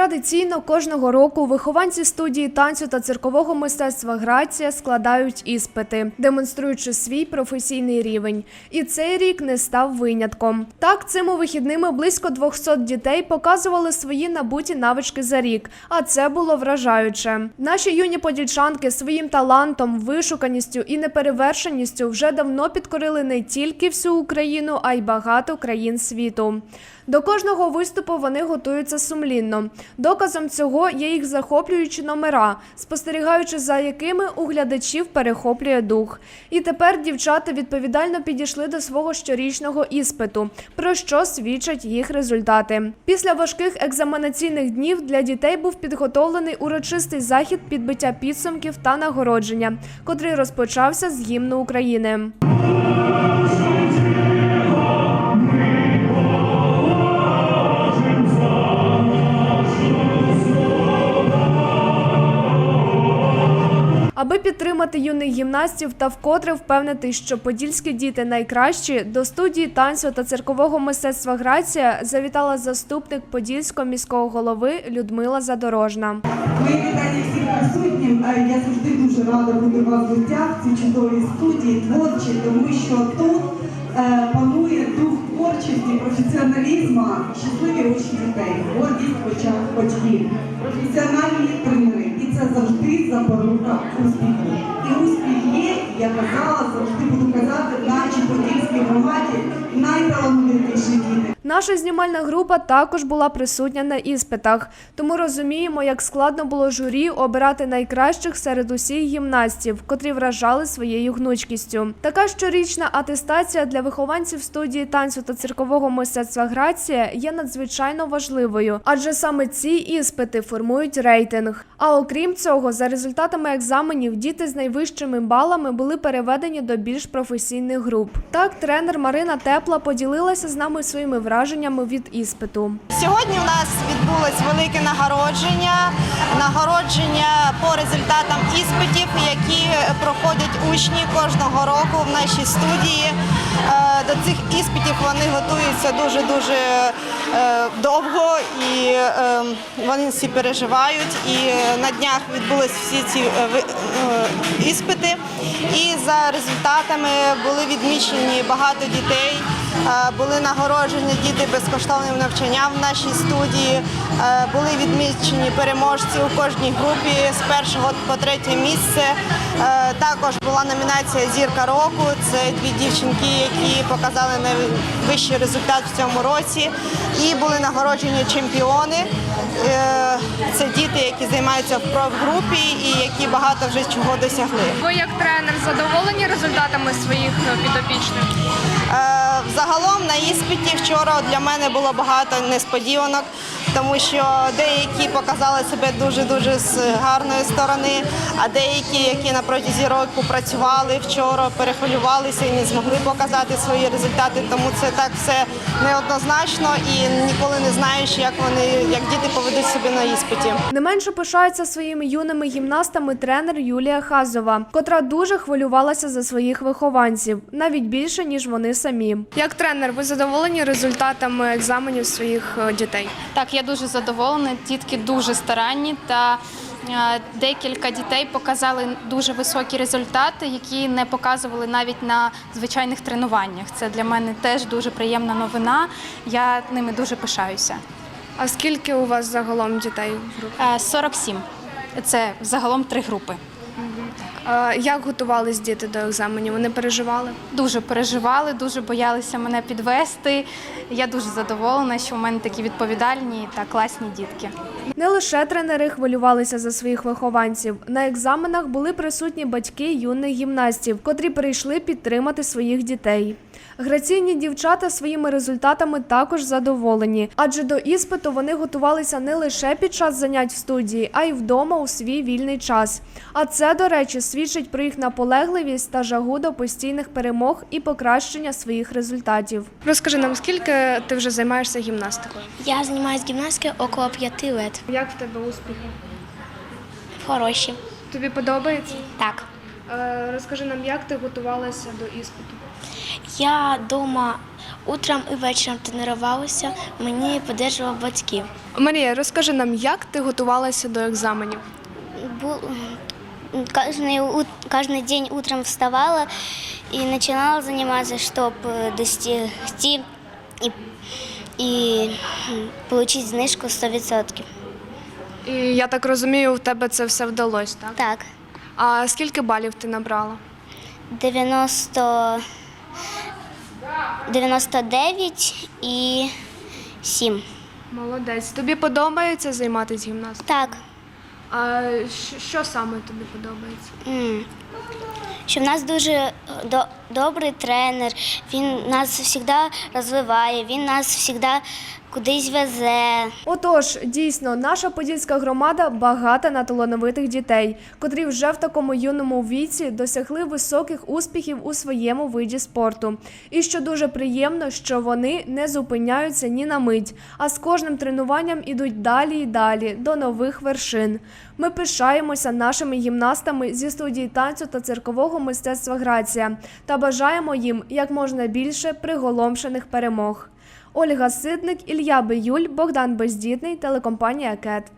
Традиційно кожного року вихованці студії танцю та циркового мистецтва Грація складають іспити, демонструючи свій професійний рівень. І цей рік не став винятком. Так, цими вихідними близько 200 дітей показували свої набуті навички за рік, а це було вражаюче. Наші юні подільчанки своїм талантом, вишуканістю і неперевершеністю вже давно підкорили не тільки всю Україну, а й багато країн світу. До кожного виступу вони готуються сумлінно. Доказом цього є їх захоплюючі номера, спостерігаючи за якими у глядачів перехоплює дух. І тепер дівчата відповідально підійшли до свого щорічного іспиту, про що свідчать їх результати. Після важких екзаменаційних днів для дітей був підготовлений урочистий захід підбиття підсумків та нагородження, котрий розпочався з гімну України. Підтримати юних гімнастів та вкотре впевнити, що подільські діти найкращі, до студії танцю та циркового мистецтва Грація завітала заступник подільського міського голови Людмила Задорожна. Мої вітання всім присутнім. Е, Я завжди дуже рада бути вас в гостях в цій чудовій студії творчій, тому що тут е, панує дух творчості, професіоналізму, щасливі очі дітей, гордість в очах професіональні тренери. І це завжди запорука успіху. Наша знімальна група також була присутня на іспитах, тому розуміємо, як складно було журі обирати найкращих серед усіх гімнастів, котрі вражали своєю гнучкістю. Така щорічна атестація для вихованців студії танцю та циркового мистецтва Грація є надзвичайно важливою, адже саме ці іспити формують рейтинг. А окрім цього, за результатами екзаменів діти з найвищими балами були переведені до більш професійних груп. Так, тренер Марина Тепла поділилася з нами своїми враженнями від іспиту. Сьогодні у нас відбулось велике нагородження, нагородження по результатам іспитів, які проходять учні кожного року в нашій студії. Е, До цих іспитів вони готуються дуже дуже довго і е, вони всі переживають. І на днях відбулись всі ці е, іспити. І за результатами були відмічені багато дітей. Е, Були нагороджені діти безкоштовним навчанням в нашій студії. Е, Були відмічені переможці у кожній групі з першого по третє місце. Е, Також була номінація Зірка року. Це дві дівчинки, які показали найвищий результат в цьому році. І були нагороджені чемпіони. Це діти, які займаються в профгрупі і які багато вже чого досягли. Ви як тренер задоволені результатами своїх підопічних? Загалом на іспиті вчора для мене було багато несподіванок, тому що деякі показали себе дуже-дуже з гарної сторони, а деякі, які на протязі року працювали вчора, перехвилювалися і не змогли показати свої результати. Тому це так все неоднозначно і ніколи не знаєш, як вони, як діти поведуть себе на іспиті. Не менше пишається своїми юними гімнастами тренер Юлія Хазова, котра дуже хвилювалася за своїх вихованців, навіть більше ніж вони самі. Як тренер, ви задоволені результатами екзаменів своїх е, дітей? Так, я дуже задоволена. Дітки дуже старанні та е, декілька дітей показали дуже високі результати, які не показували навіть на звичайних тренуваннях. Це для мене теж дуже приємна новина. Я ними дуже пишаюся. А скільки у вас загалом дітей в групі? Е, 47. Це загалом три групи. Як готувались діти до екзаменів? Вони переживали? Дуже переживали, дуже боялися мене підвести. Я дуже задоволена, що в мене такі відповідальні та класні дітки. Не лише тренери хвилювалися за своїх вихованців. На екзаменах були присутні батьки юних гімнастів, котрі прийшли підтримати своїх дітей. Граційні дівчата своїми результатами також задоволені, адже до іспиту вони готувалися не лише під час занять в студії, а й вдома у свій вільний час. А це, до речі, свідчить про їх наполегливість та жагу до постійних перемог і покращення своїх результатів. Розкажи нам, скільки ти вже займаєшся гімнастикою? Я занимаюсь гимнастикой около пяти лет. Як в тебе успіхи? Хороші. Тобі подобається? Так. Е, Розкажи нам, як ти готувалася до іспиту? Я вдома утром і вечором тренувалася, мені підтримував батьків. Марія, розкажи нам, як ти готувалася до екзаменів? Бу- Каждый, ут- каждый день утром вставала и начинала заниматься, чтобы достигти и, и м, получить знижку 100%. І я так розумію, у тебе це все вдалося, так? Так, А скільки балів ти набрала? 90, 99 и 7. Молодець. Тобі подобається займатися гімнастикою? Так, А що, саме тобі подобається? Mm. що в нас дуже до, добрий тренер, він нас завжди розвиває, він нас завжди кудись везе. Отож, дійсно, наша подільська громада багата на талановитих дітей, котрі вже в такому юному віці досягли високих успіхів у своєму виді спорту. І що дуже приємно, що вони не зупиняються ні на мить, а з кожним тренуванням ідуть далі і далі до нових вершин. Ми пишаємося нашими гімнастами зі студії танцю та циркового мистецтва Грація та бажаємо їм як можна більше приголомшених перемог. Ольга Сидник, Ілья Биюль, Богдан Бездітний, телекомпанія Кет.